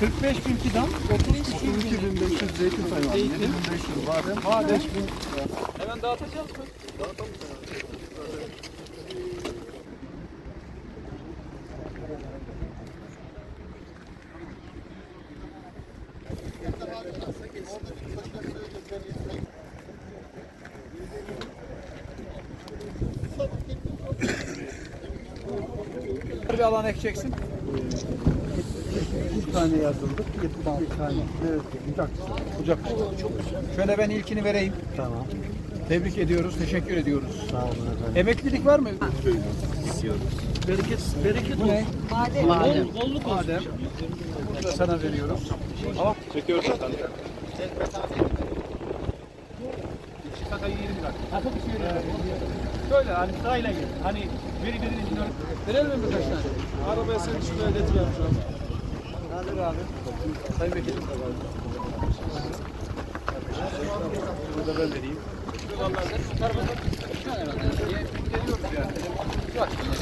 45 bin fidan, 32 bin 32.500 zeytin. Zeytin. 7.500 badem. badem. Hemen dağıtacağız mı? Bir alan ekeceksin. 1 tane yazıldık. 71 tane. Evet. Bucak. Kucak. Şöyle ben ilkini vereyim. Tamam. Tebrik ediyoruz, teşekkür ediyoruz. Sağ olun efendim. Emeklilik var mı? Bereket, bereket Bu ne? Badem. Badem. Badem. Bunu da sana veriyoruz. Tamam. Çekiyoruz efendim. Şakayı yerim bak. Nasıl bir şey öyle? Şöyle hani sırayla gel. Hani biri birinin için Verelim mi birkaç tane? Arabaya sen şuraya getiriyorum şu an abi. Sayın Vekilim. Burada ben vereyim. Vallahi bu tarafa geliyoruz yani.